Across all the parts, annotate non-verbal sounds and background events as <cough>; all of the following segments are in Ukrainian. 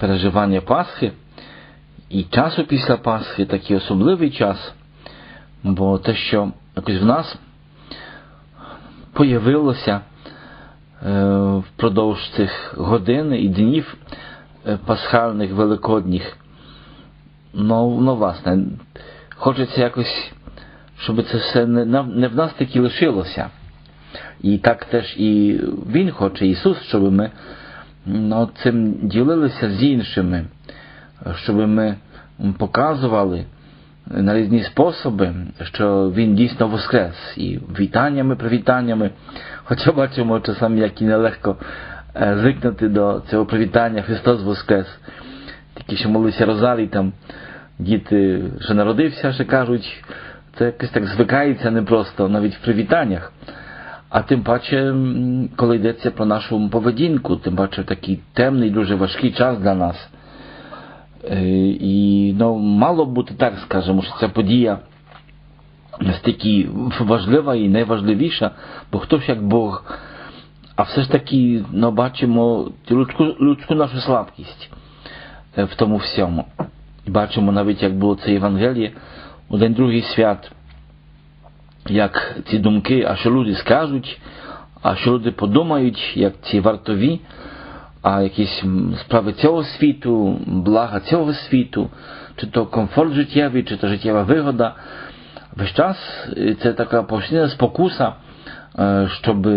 переживання Пасхи і часу після Пасхи, такий особливий час, бо те, що якось в нас появилося впродовж цих годин і днів пасхальних, великодніх, ну, ну власне, хочеться якось, щоб це все не, не в нас таки лишилося. І так теж і Він хоче, Ісус, щоб ми ну, цим ділилися з іншими, щоб ми показували на різні способи, що Він дійсно воскрес. І вітаннями, привітаннями. Хоча бачимо часами, як і нелегко звикнути до цього привітання Христос Воскрес. Тільки що молися Розарій, там діти ще народився, ще кажуть, це якось так звикається непросто, навіть в привітаннях. А тим паче, коли йдеться про нашу поведінку, тим паче такий темний, дуже важкий час для нас. І ну, мало бути так, скажемо, що ця подія настільки важлива і найважливіша, бо хто ж як Бог, а все ж таки ну, бачимо людську, людську нашу слабкість в тому всьому. І бачимо навіть, як було це Євангеліє у день другий свят, як ці думки, а що люди скажуть, а що люди подумають, як ці вартові, а якісь справи цього світу, блага цього світу, чи то комфорт життєвий, чи то життєва вигода. Весь час це така постійна спокуса, щоб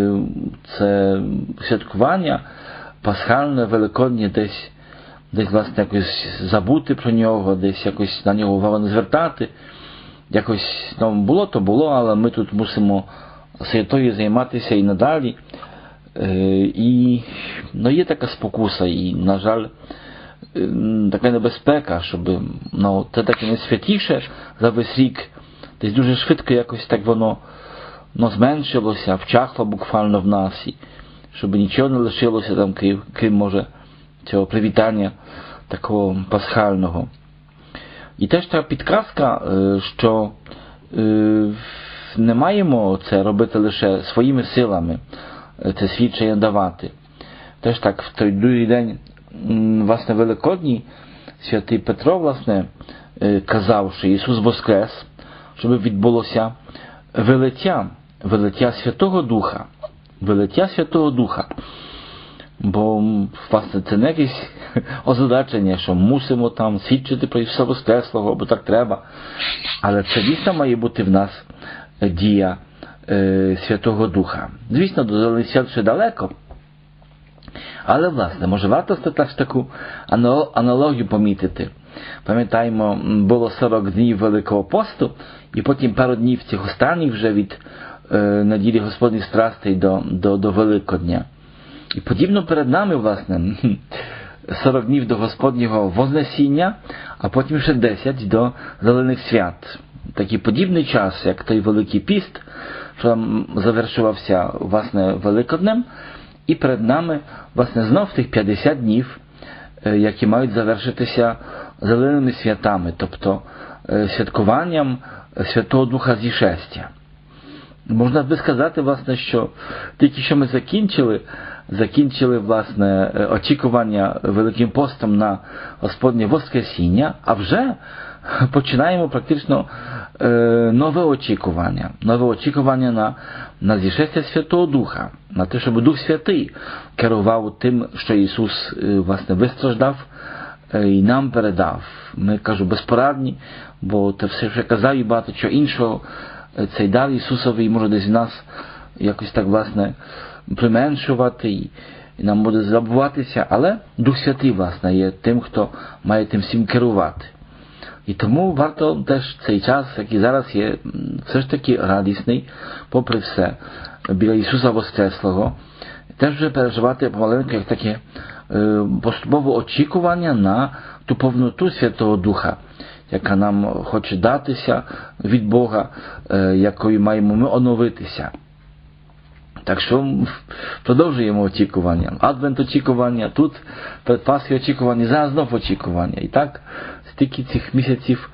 це святкування пасхальне, великоднє десь десь власне якось забути про нього, десь якось на нього увагу не звертати. Якось ну, було то було, але ми тут мусимо святою займатися і надалі. І ну, є така спокуса, і, на жаль, така небезпека, щоб ну, це таке найсвятіше за весь рік. Десь дуже швидко якось так воно ну, зменшилося, вчахло буквально в нас, і щоб нічого не лишилося там, крім, крім може, цього привітання такого пасхального. І теж така підказка, що не маємо це робити лише своїми силами, це свідчення давати. Теж так в той другий день, власне, Великодній, святий Петро, власне, казав, що Ісус Воскрес, щоб відбулося велиття, велиття Святого Духа, велиття Святого Духа. Бо, власне, це не якесь озадачення, що мусимо там свідчити про Ісуса Воскреслого, бо так треба. Але це дійсно має бути в нас дія е, Святого Духа. Звісно, до Зелених свят ще далеко. Але, власне, може варто теж таку аналогію помітити. Пам'ятаємо, було 40 днів Великого посту, і потім пару днів цих останніх вже від е, неділі Господніх страстей до, до, до Великодня. І подібно перед нами, власне, 40 днів до Господнього Вознесіння, а потім ще 10 до Зелених свят. Такий подібний час, як той Великий Піст, що завершувався власне Великоднем, і перед нами, власне, знов тих 50 днів, які мають завершитися зеленими святами, тобто святкуванням Святого Духа Зішестя. Можна би сказати, власне, що тільки що ми закінчили, закінчили власне очікування Великим постом на Господнє Воскресіння, а вже починаємо практично е, нове очікування, нове очікування на, на зішестя Святого Духа, на те, щоб Дух Святий керував тим, що Ісус е, власне вистраждав е, і нам передав. Ми кажу, безпорадні, бо це все вже казав і багато чого іншого. Цей дар Ісусовий може десь в нас якось так власне применшувати, і, нам буде забуватися, але Дух Святий, власне, є тим, хто має тим всім керувати. І тому варто теж цей час, який зараз є, все ж таки радісний, попри все, біля Ісуса Воскреслого, теж вже переживати помаленьку як таке поступове очікування на ту повноту Святого Духа, яка нам хоче датися від Бога, якою маємо ми оновитися. Так що продовжуємо очікування. Адвент очікування, тут Пасхи очікування, зараз знов очікування. І так, стільки цих місяців,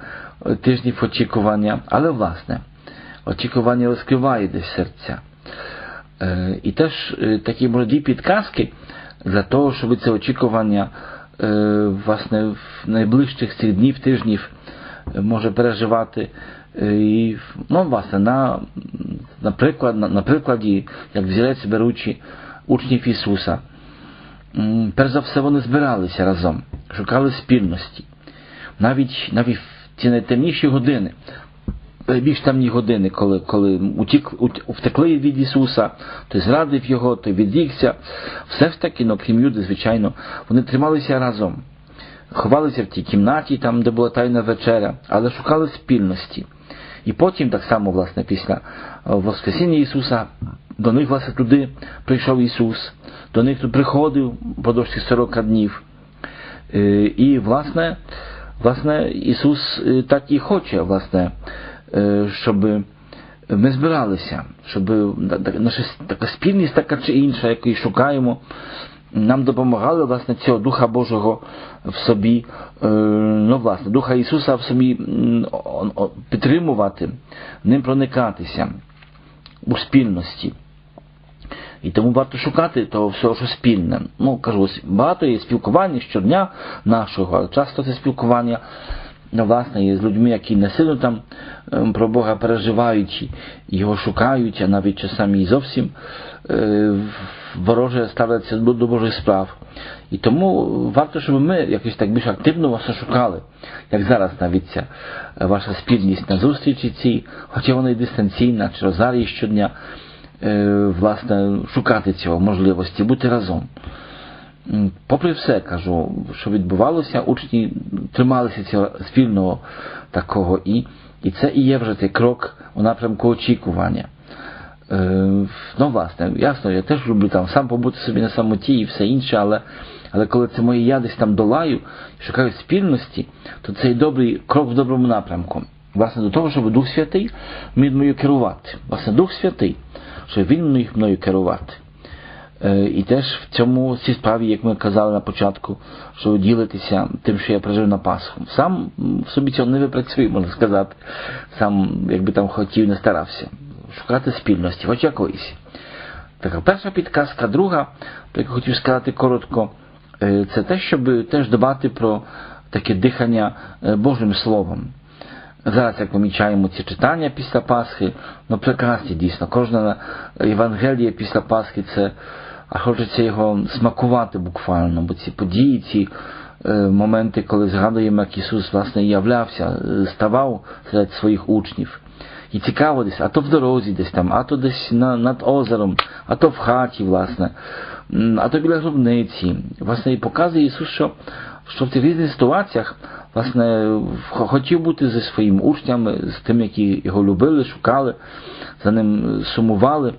тижнів очікування, але власне, очікування розкриває десь серця. І теж такі молоді підказки для того, щоб це очікування е, власне в найближчих цих днів, тижнів е, може переживати. Е, І, ну, власне, на, наприклад, на, на прикладі, як взірець беручи учнів Ісуса. М, Перш за все, вони збиралися разом, шукали спільності. Навіть, навіть в ці найтемніші години, найбільш темні години, коли, коли утік, ут- втекли від Ісуса, той зрадив його, той відрікся. Все ж таки, ну, крім Юди, звичайно, вони трималися разом. Ховалися в тій кімнаті, там, де була тайна вечеря, але шукали спільності. І потім, так само, власне, після Воскресіння Ісуса, до них, власне, туди прийшов Ісус, до них тут приходив продовж цих 40 днів. Е, І, власне, власне, Ісус е, так і хоче, власне, е, щоб ми збиралися, щоб наша така спільність така чи інша, яку шукаємо, нам допомагали власне цього Духа Божого в собі, ну власне, Духа Ісуса в собі підтримувати, ним проникатися у спільності. І тому варто шукати того всього, що спільне. Ну, кажу, багато є спілкування щодня нашого, часто це спілкування власне, є з людьми, які не сильно там ем, про Бога переживають, його шукають, а навіть часами і зовсім е, вороже ставляться до, до Божих справ. І тому варто, щоб ми якось так більш активно вас шукали, як зараз навіть ця е, ваша спільність на зустрічі цій, хоча вона і дистанційна, чи розарії щодня е, власне, шукати цього можливості, бути разом. Попри все, кажу, що відбувалося, учні трималися цього спільного такого, і, і це і є вже той крок у напрямку очікування. Е, ну, власне, ясно, я теж люблю там сам побути собі на самоті і все інше, але, але коли це моє я десь там долаю, шукаю спільності, то це і добрий крок в доброму напрямку. Власне, до того, щоб Дух Святий міг мною керувати. Власне, Дух Святий, щоб він міг мною керувати. Е, І теж в цьому цій справі, як ми казали на початку, що ви ділитеся тим, що я пережив на Пасху. Сам в собі цього не випрацюю, можна сказати. Сам, якби там хотів, не старався. Шукати спільності, хоч якоїсь. Така перша підказка, друга, про яку хотів сказати коротко, е, це те, щоб теж дбати про таке дихання е, Божим Словом. Зараз, як помічаємо ці читання після Пасхи, ну прекрасні дійсно. Кожна Євангелія після Пасхи це, а хочеться його смакувати буквально, бо ці події, ці моменти, коли згадуємо, як Ісус власне являвся, ставав серед своїх учнів. І цікаво десь, а то в дорозі десь там, а то десь на, над озером, а то в хаті, власне, а то біля гробниці. Власне, і показує Ісус, що, що в різних ситуаціях власне, хотів бути зі своїми учнями, з тими, які його любили, шукали, за ним сумували.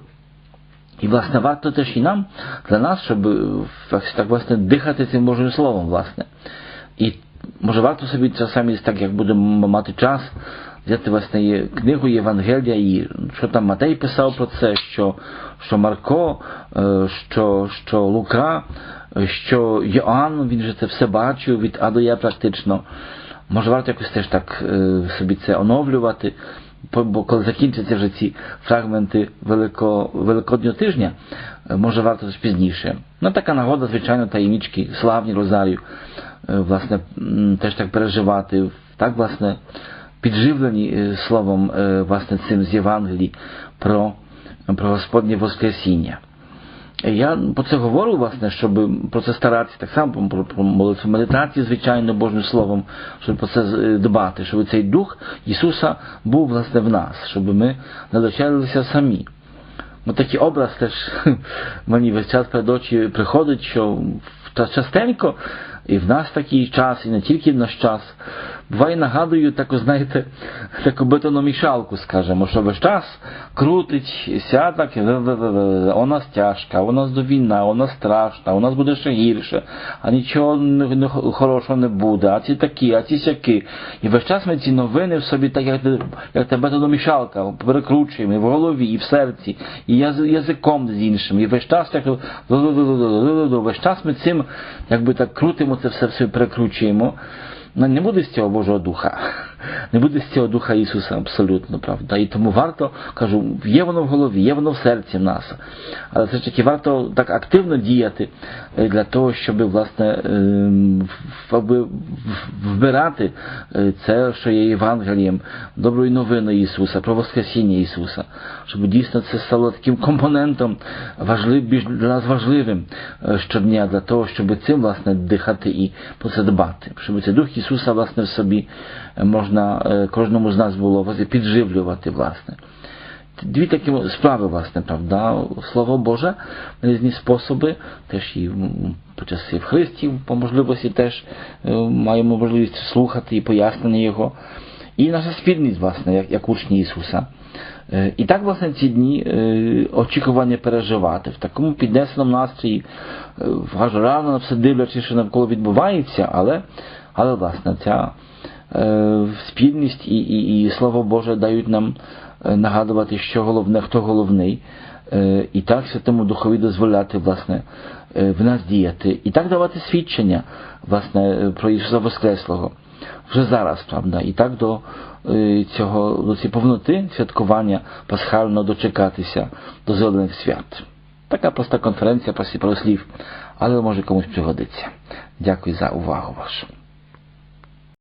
І, власне, варто теж і нам, для нас, щоб е, так, власне, дихати цим Божим Словом, власне. І може варто собі часами, так як будемо мати час, взяти власне книгу Євангелія, і що там Матей писав про це, що, що Марко, е, що, що Лука, е, що Йоанн, він же це все бачив від А до Я практично. Може варто якось теж так е, собі це оновлювати, бо- коли закінчаться вже ці фрагменти Велико, Великоднього тижня, може варто ж пізніше. Ну така нагода, звичайно, таємнички, славні Розарію, власне, теж так переживати, так, власне, підживлені е, словом, е, власне, цим з Євангелії про, про Господнє Воскресіння. Я про це говорю, власне, щоб про це старатися, так само про, про молитву медитації, звичайно, Божим Словом, щоб про це е, дбати, щоб цей дух Ісуса був власне в нас, щоб ми не лишалися самі. Ну, такий образ теж <laughs> мені весь час перед очі приходить, що частенько і в нас такий час, і не тільки в наш час, буває нагадую таку, знаєте, <laughs> таку бетономішалку, скажімо, що весь час крутить, ся так, у нас тяжка, у нас до війна, у нас страшна, у нас буде ще гірше, а нічого хорошого не буде, а ці такі, а ці сякі. І весь час ми ці новини в собі, так як, як та бетономішалка, перекручуємо і в голові, і в серці, і яз- язиком з іншим, і весь час так, весь час ми цим, якби так крутимо це все, все перекручуємо. Ну, не буде з цього Божого Духа. не буде з цього Духа Ісуса абсолютно, правда. І тому варто, кажу, є воно в голові, є воно в серці в нас. Але все ж таки варто так активно діяти для того, щоб власне вбирати це, що є Євангелієм, доброю новиною Ісуса, про Воскресіння Ісуса, щоб дійсно це стало таким компонентом важлив, більш для нас важливим щодня, для того, щоб цим власне дихати і про це дбати, щоб цей Дух Ісуса власне в собі можна кожному з нас було підживлювати, власне. Дві такі справи, власне, правда, Слово Боже, різні способи, теж і по часи в Христі, по можливості теж маємо можливість слухати і пояснення Його. І наша спільність, власне, як, як учні Ісуса. І так, власне, ці дні очікування переживати в такому піднесеному настрої, кажу, рано на все дивлячись, що навколо відбувається, але, але власне, ця спільність і, і, і Слово Боже дають нам нагадувати, що головне, хто головний, і так Святому Духові дозволяти, власне, в нас діяти, і так давати свідчення, власне, про Ісуса Воскреслого. Вже зараз, правда, і так до цього, до цієї повноти святкування пасхального дочекатися до зелених свят. Така проста конференція про слів, але може комусь пригодиться. Дякую за увагу вашу.